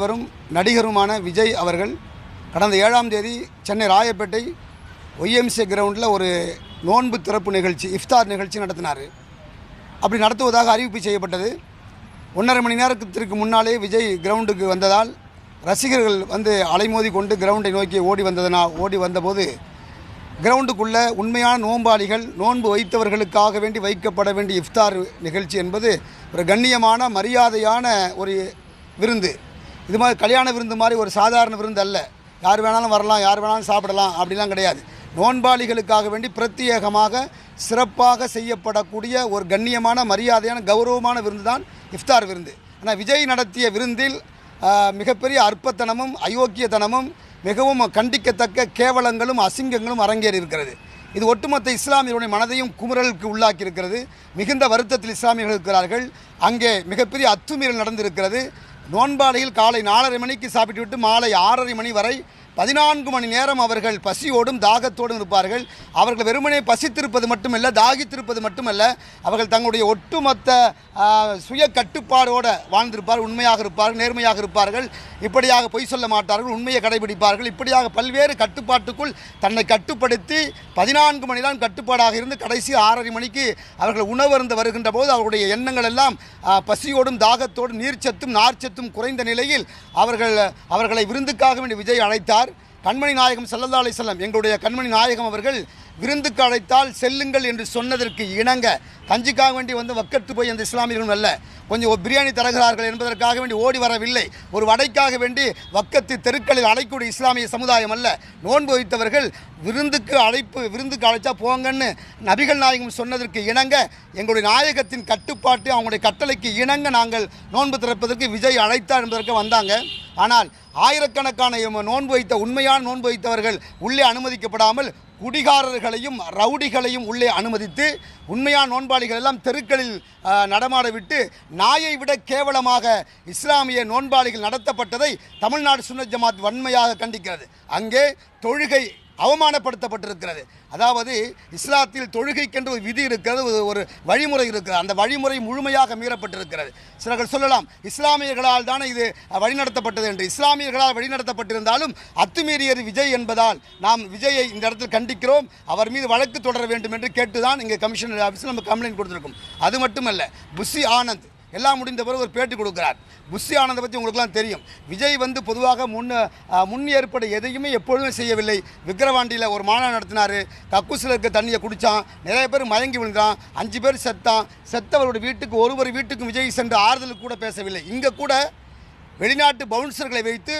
வரும் நடிகருமான விஜய் அவர்கள் கடந்த ஏழாம் தேதி சென்னை ராயப்பேட்டை ஒய்எம்சி கிரவுண்டில் ஒரு நோன்பு திறப்பு நிகழ்ச்சி இஃப்தார் நிகழ்ச்சி நடத்தினார். அப்படி நடத்துவதாக அறிவிப்பு செய்யப்பட்டது. ஒன்றரை மணி நேரத்திற்கு முன்னாலே விஜய் கிரவுண்டுக்கு வந்ததால் ரசிகர்கள் வந்து அலைமோதி கொண்டு கிரவுண்டை நோக்கி ஓடி வந்ததனா ஓடி வந்தபோது கிரவுண்டுக்குள்ளே உண்மையான நோன்பாளிகள் நோன்பு வைத்தவர்களுக்காக வேண்டி வைக்கப்பட வேண்டிய இஃப்தார் நிகழ்ச்சி என்பது ஒரு கண்ணியமான மரியாதையான ஒரு விருந்து. இது மாதிரி கல்யாண விருந்து மாதிரி ஒரு சாதாரண விருந்து அல்ல. யார் வேணாலும் வரலாம் யார் வேணாலும் சாப்பிடலாம் அப்படிலாம் கிடையாது. நோன்பாளிகளுக்காக வேண்டி பிரத்யேகமாக சிறப்பாக செய்யப்படக்கூடிய ஒரு கண்ணியமான மரியாதையான கௌரவமான விருந்து தான் இஃப்தார் விருந்து. ஆனால் விஜய் நடத்திய விருந்தில் மிகப்பெரிய அற்பத்தனமும் அயோக்கியத்தனமும் மிகவும் கண்டிக்கத்தக்க கேவலங்களும் அசிங்கங்களும் அரங்கேறி இருக்கிறது. இது ஒட்டுமொத்த இஸ்லாமியருடைய மனதையும் குமுறலுக்கு உள்ளாக்கி இருக்கிறது மிகுந்த வருத்தத்தில் இஸ்லாமியர்கள் இருக்கிறார்கள். அங்கே மிகப்பெரிய அத்துமீறல் நடந்திருக்கிறது. நோன்பாளையில் காலை நாலரை மணிக்கு சாப்பிட்டுவிட்டு மாலை ஆறரை மணி வரை பதினான்கு மணி நேரம் அவர்கள் பசியோடும் தாகத்தோடும் இருப்பார்கள். அவர்கள் வெறுமனே பசித்திருப்பது மட்டுமல்ல தாகித்திருப்பது மட்டுமல்ல அவர்கள் தங்களுடைய ஒட்டுமொத்த சுய கட்டுப்பாடோடு வாழ்ந்திருப்பார் உண்மையாக இருப்பார்கள் நேர்மையாக இருப்பார்கள். இப்படியாக பொய் சொல்ல மாட்டார்கள் உண்மையை கடைபிடிப்பார்கள். இப்படியாக பல்வேறு கட்டுப்பாட்டுக்குள் தன்னை கட்டுப்படுத்தி பதினான்கு மணி நேரம் கட்டுப்பாடாக இருந்து கடைசி ஆறரை மணிக்கு அவர்கள் உணவருந்து வருகின்ற போது அவருடைய எண்ணங்கள் எல்லாம் பசியோடும் தாகத்தோடும் நீர்ச்சத்தும் நார்ச்சத்தும் குறைந்த நிலையில் அவர்கள் அவர்களை விருந்துக்காக வேண்டி விஜய் அழைத்தார். கண்மணி நாயகம் செல்லத்தாலே செல்லம் எங்களுடைய கண்மணி நாயகம் அவர்கள் விருந்துக்கு அழைத்தால் செல்லுங்கள் என்று சொன்னதற்கு இணங்க கஞ்சிக்காக வேண்டி வந்து வக்கத்து போய் அந்த இஸ்லாமியர்களும் அல்ல. கொஞ்சம் பிரியாணி தருகிறார்கள் என்பதற்காக வேண்டி ஓடி வரவில்லை. ஒரு வடைக்காக வேண்டி வக்கத்து தெருக்களில் அழைக்கூடிய இஸ்லாமிய சமுதாயம் அல்ல. நோன்பு வைத்தவர்கள் விருந்துக்கு அழைப்பு விருந்துக்கு அழைச்சா போங்கன்னு நபிகள் நாயகம் சொன்னதற்கு இணங்க எங்களுடைய நாயகத்தின் கட்டுப்பாட்டு அவங்களுடைய கட்டளைக்கு இணங்க நாங்கள் நோன்பு திறப்பதற்கு விஜய் அழைத்தார் என்பதற்கு வந்தாங்க. ஆனால் ஆயிரக்கணக்கான நோன்பு வைத்த உண்மையான நோன்பு வைத்தவர்கள் உள்ளே அனுமதிக்கப்படாமல் குடிகாரர்களையும் ரவுடிகளையும் உள்ளே அனுமதித்து உண்மையான நோன்பாளிகள் எல்லாம் தெருக்களில் நடமாடவிட்டு நடமாட விட்டு நாயை விட கேவலமாக இஸ்லாமிய நோன்பாளிகள் நடத்தப்பட்டதை தமிழ்நாடு சுன்னத் ஜமாத் வன்மையாக கண்டிக்கிறது. அங்கே தொழுகை அவமானப்படுத்தப்பட்டிருக்கிறது. அதாவது இஸ்லாத்தில் தொழுகைக்கென்று ஒரு விதி இருக்கிறது ஒரு- ஒரு வழிமுறை இருக்கிறது. அந்த வழிமுறை முழுமையாக மீறப்பட்டிருக்கிறது. சிலர்கள் சொல்லலாம் இஸ்லாமியர்களால் தானே இது வழிநடத்தப்பட்டது என்று. இஸ்லாமியர்களால் வழிநடத்தப்பட்டிருந்தாலும் அத்துமீறியது விஜய் என்பதால் நாம் விஜயை இந்த இடத்தில் கண்டிக்கிறோம். அவர் மீது வழக்கு தொடர வேண்டும் என்று கேட்டுதான் இங்கே கமிஷனர் ஆஃபீஸில் நம்ம கம்ப்ளைண்ட் கொடுத்துருக்கோம். அது மட்டுமல்ல புஷி ஆனந்த் எல்லாம் முடிந்த பிறகு ஒரு பேட்டி கொடுக்குறார். புஷி ஆனந்தை பற்றி உங்களுக்குலாம் தெரியும். விஜய் வந்து பொதுவாக முன் முன் ஏற்பட எதையுமே எப்பொழுதுமே செய்யவில்லை. விக்கிரவாண்டியில் ஒரு மாநாடு நடத்தினார். கக்கூசில் இருக்க தண்ணியை குடித்தான் நிறைய பேர் மயங்கி விழுந்தான். அஞ்சு பேர் செத்தான். செத்தவருடைய வீட்டுக்கு ஒருவர் வீட்டுக்கும் விஜய் சென்று ஆறுதலுக்கு கூட பேசவில்லை. இங்கே கூட வெளிநாட்டு பவுன்சர்களை வைத்து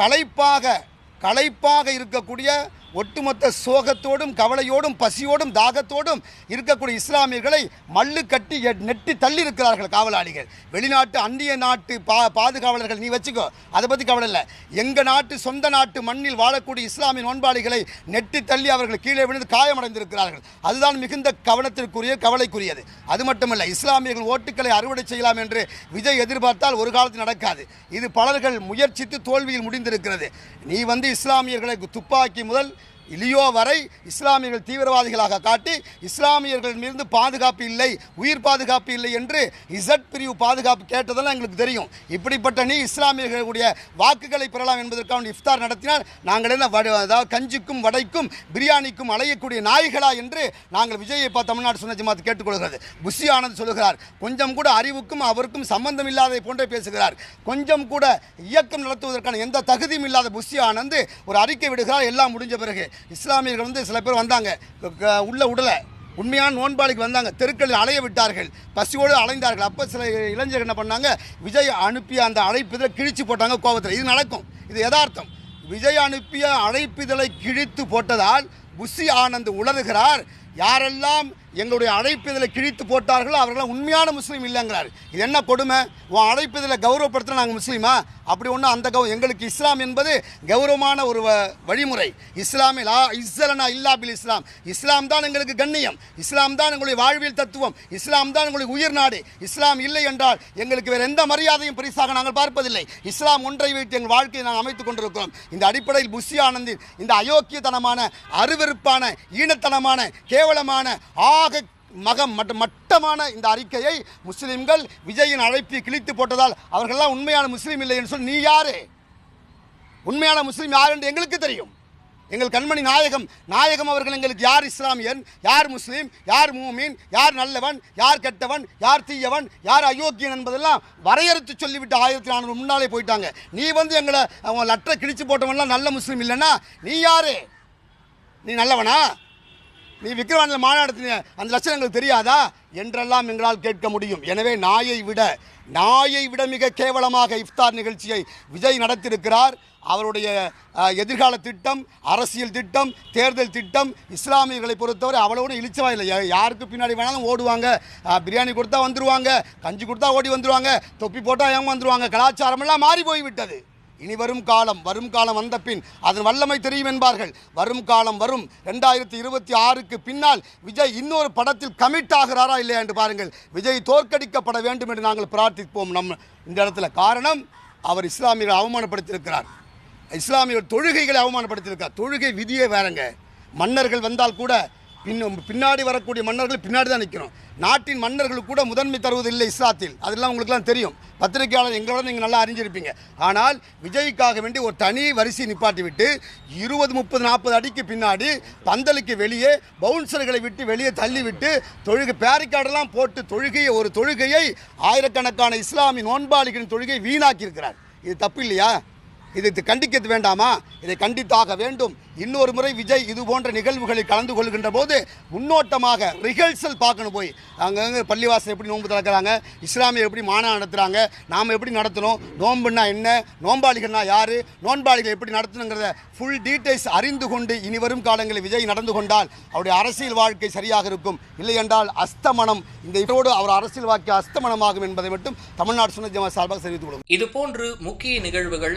களைப்பாக களைப்பாக இருக்கக்கூடிய ஒட்டுமொத்த சோகத்தோடும் கவலையோடும் பசியோடும் தாகத்தோடும் இருக்கக்கூடிய இஸ்லாமியர்களை மல்லு கட்டி எ- நெட்டி தள்ளி இருக்கிறார்கள் காவலாளிகள். வெளிநாட்டு அந்நிய நாட்டு பா பாதுகாவலர்கள் நீ வச்சுக்கோ அதை பற்றி கவலை இல்லை. எங்கள் நாட்டு சொந்த நாட்டு மண்ணில் வாழக்கூடிய இஸ்லாமிய நோன்பாளிகளை நெட்டி தள்ளி அவர்கள் கீழே விழுந்து காயமடைந்திருக்கிறார்கள். அதுதான் மிகுந்த கவனத்திற்குரிய கவலைக்குரியது. அது மட்டுமல்ல இஸ்லாமியர்கள் ஓட்டுக்களை அறுவடை செய்யலாம் என்று விஜய் எதிர்பார்த்தால் ஒரு காலத்தில் நடக்காது. இது பலர்கள் முயற்சித்து தோல்வியில் முடிந்திருக்கிறது. நீ வந்து இஸ்லாமியர்களை துப்பாக்கி முதல் இலியோ வரை இஸ்லாமியர்கள் தீவிரவாதிகளாக காட்டி இஸ்லாமியர்கள் மீது பாதுகாப்பு இல்லை உயிர் பாதுகாப்பு இல்லை என்று இசட் பிரிவு பாதுகாப்பு கேட்டதெல்லாம் எங்களுக்கு தெரியும். இப்படிப்பட்ட நீ இஸ்லாமியர்களுடைய வாக்குகளை பெறலாம் என்பதற்காக இஃப்தார் நடத்தினால் நாங்கள் என்ன வட- அதாவது கஞ்சிக்கும் வடைக்கும் பிரியாணிக்கும் அலையக்கூடிய நாய்களா என்று நாங்கள் விஜயை பார்த்து தமிழ்நாடு சுன்ன ஜமாத் கேட்டுக்கொள்கிறது. புஷி ஆனந்த் சொல்லுகிறார் கொஞ்சம் கூட அறிவுக்கும் அவருக்கும் சம்பந்தம் இல்லாத போன்றே பேசுகிறார். கொஞ்சம் கூட இயக்கம் நடத்துவதற்கான எந்த தகுதியும் இல்லாத புஷி ஆனந்த் ஒரு அறிக்கை விடுகிறார். எல்லாம் முடிஞ்ச பிறகு இஸ்லாமியர்கள் வந்து சில பேர் வந்தாங்க. க- உள்ள உடலை உண்மையான நோன்பாளிக்கு வந்தாங்க. தெருக்களில் அலைய விட்டார்கள். பசியோடு அலைந்தார்கள். அப்போ சில இளைஞர்கள் என்ன பண்ணாங்க? விஜய் அனுப்பிய அந்த அழைப்பிதழை கிழிச்சு போட்டாங்க கோபத்தில். இது நடக்கும். இது யதார்த்தம். விஜய் அனுப்பிய அழைப்பிதழை கிழித்து போட்டதால் புஷி ஆனந்த் உளறுகிறார். யாரெல்லாம் எங்களுடைய அழைப்பு இதில் கிழித்து போட்டார்களோ அவர்களாம் உண்மையான முஸ்லீம் இல்லைங்கிறார். இது என்ன கொடுமை? உன் அழைப்பு இதில் கௌரவப்படுத்தினா நாங்கள் முஸ்லீமா? அப்படி ஒன்றும் அந்த கௌ எங்களுக்கு இஸ்லாம் என்பது கௌரவமான ஒரு வ- வழிமுறை. இஸ்லாமில் ஆ இஸ்லனா இல்லா பில் இஸ்லாம். இஸ்லாம் தான் எங்களுக்கு கண்ணியம். இஸ்லாம் தான் எங்களுடைய வாழ்வியல் தத்துவம். இஸ்லாம் தான் எங்களுடைய உயிர் நாடு. இஸ்லாம் இல்லை என்றால் எங்களுக்கு வேறு எந்த மரியாதையும் பரிசாக நாங்கள் பார்ப்பதில்லை. இஸ்லாம் ஒன்றை வைத்து எங்கள் வாழ்க்கையை நாங்கள் அமைத்துக் கொண்டிருக்கிறோம். இந்த அடிப்படையில் புஷி ஆனந்தின் இந்த அயோக்கியத்தனமான அருவருப்பான ஈனத்தனமான கேவலமான ஆ மகம் மற்றும் மட்டமான இந்த அறிக்கையை முஸ்லிம்கள் விஜயின் அழைப்பை கிழித்து போட்டதால் அவர்கள்லாம் உண்மையான முஸ்லீம் இல்லை என்று சொல்லி நீ யாரு? உண்மையான முஸ்லீம் யார் என்று எங்களுக்கு தெரியும். எங்கள் கண்மணி நாயகம் நாயகம் அவர்கள் எங்களுக்கு யார் இஸ்லாமியன் யார் முஸ்லீம் யார் மூமீன் யார் நல்லவன் யார் கெட்டவன் யார் தீயவன் யார் அயோக்கியன் என்பதெல்லாம் வரையறுத்து சொல்லிவிட்டு ஆயிரத்தி நானூறு முன்னாலே போயிட்டாங்க. நீ வந்து எங்களை அவன் லட்டரை கிழிச்சு போட்டவன்லாம் நல்ல முஸ்லீம் இல்லைன்னா நீ யாரு? நீ நல்லவனா? நீ விக்ரவாண்டில் மாநாடு அந்த லட்சணம் எங்களுக்கு தெரியாதா? என்றெல்லாம் எங்களால் கேட்க முடியும். எனவே நாயை விட நாயை விட மிக கேவலமாக இஃப்தார் நிகழ்ச்சியை விஜய் நடத்தியிருக்கிறார். அவருடைய எதிர்கால திட்டம் அரசியல் திட்டம் தேர்தல் திட்டம் இஸ்லாமியர்களை பொறுத்தவரை அவ்வளவு இழிச்சவா இல்லை யாருக்கு பின்னாடி வேணாலும் ஓடுவாங்க. பிரியாணி கொடுத்தா வந்துருவாங்க கஞ்சி கொடுத்தா ஓடி வந்துருவாங்க தொப்பி போட்டால் ஏமா வந்துருவாங்க? கலாச்சாரமெல்லாம் மாறி போய்விட்டது இனி வரும் காலம் வரும் காலம் வந்த பின் அதன் வல்லமை தெரியும் என்பார்கள். வரும் காலம் வரும். ரெண்டாயிரத்தி இருபத்தி ஆறுக்கு பின்னால் விஜய் இன்னொரு படத்தில் கமிட் ஆகிறாரா இல்லையா என்று பாருங்கள். விஜய் தோற்கடிக்கப்பட வேண்டும் என்று நாங்கள் பிரார்த்திப்போம். நம் இந்த இடத்துல. காரணம் அவர் இஸ்லாமியரை அவமானப்படுத்தியிருக்கிறார். இஸ்லாமியர் தொழுகைகளை அவமானப்படுத்தியிருக்கார் தொழுகை விதியே வேறங்க. மன்னர்கள் வந்தால் கூட பின் பின்னாடி வரக்கூடிய மன்னர்கள் பின்னாடி தான் நிற்கிறோம் நாட்டின் மன்னர்களுக்கு கூட முதன்மை தருவதில்லை இஸ்லாத்தில். அதெல்லாம் உங்களுக்குலாம் தெரியும். பத்திரிகையாளர் எங்களோட நீங்கள் நல்லா அறிஞ்சிருப்பீங்க. ஆனால் விஜய்க்காக வேண்டி ஒரு தனி வரிசை நிப்பாட்டி விட்டு இருபது முப்பது நாற்பது அடிக்கு பின்னாடி பந்தலுக்கு வெளியே பவுன்சர்களை விட்டு வெளியே தள்ளி விட்டு தொழுகை பேரிக்கார்டெல்லாம் போட்டு தொழுகையை ஒரு தொழுகையை ஆயிரக்கணக்கான இஸ்லாமிய நோன்பாளிகளின் தொழுகையை வீணாக்கி இருக்கிறார் இது தப்பு இல்லையா? இதை கண்டிக்க வேண்டாமா? இதை கண்டித்தாக வேண்டும். இன்னொரு முறை விஜய் இது போன்ற நிகழ்வுகளில் கலந்து கொள்கின்ற போது முன்னோட்டமாக ரிஹர்சல் பார்க்கணும் போய். அங்கங்கே பள்ளிவாசல் எப்படி நோன்பு திறக்கிறாங்க? இஸ்லாமியர் எப்படி மாநாடு நடத்துகிறாங்க நாம் எப்படி நடத்தணும்? நோன்புன்னா என்ன? நோன்பாளிகள்னா யார்? நோன்பாளிகள் எப்படி நடத்தணுங்கிறத ஃபுல் டீட்டெயில்ஸ் அறிந்து கொண்டு இனி வரும் காலங்களில் விஜய் நடந்து கொண்டால் அவருடைய அரசியல் வாழ்க்கை சரியாக இருக்கும். இல்லை என்றால் அஸ்தமனம். இந்த இதோடு அவர் அரசியல் வாழ்க்கை அஸ்தமனமாகும் என்பதை மட்டும் தமிழ்நாடு சுனஜமா சார்பாக தெரிவித்துக் கொள்ளும் இதுபோன்று முக்கிய நிகழ்வுகள்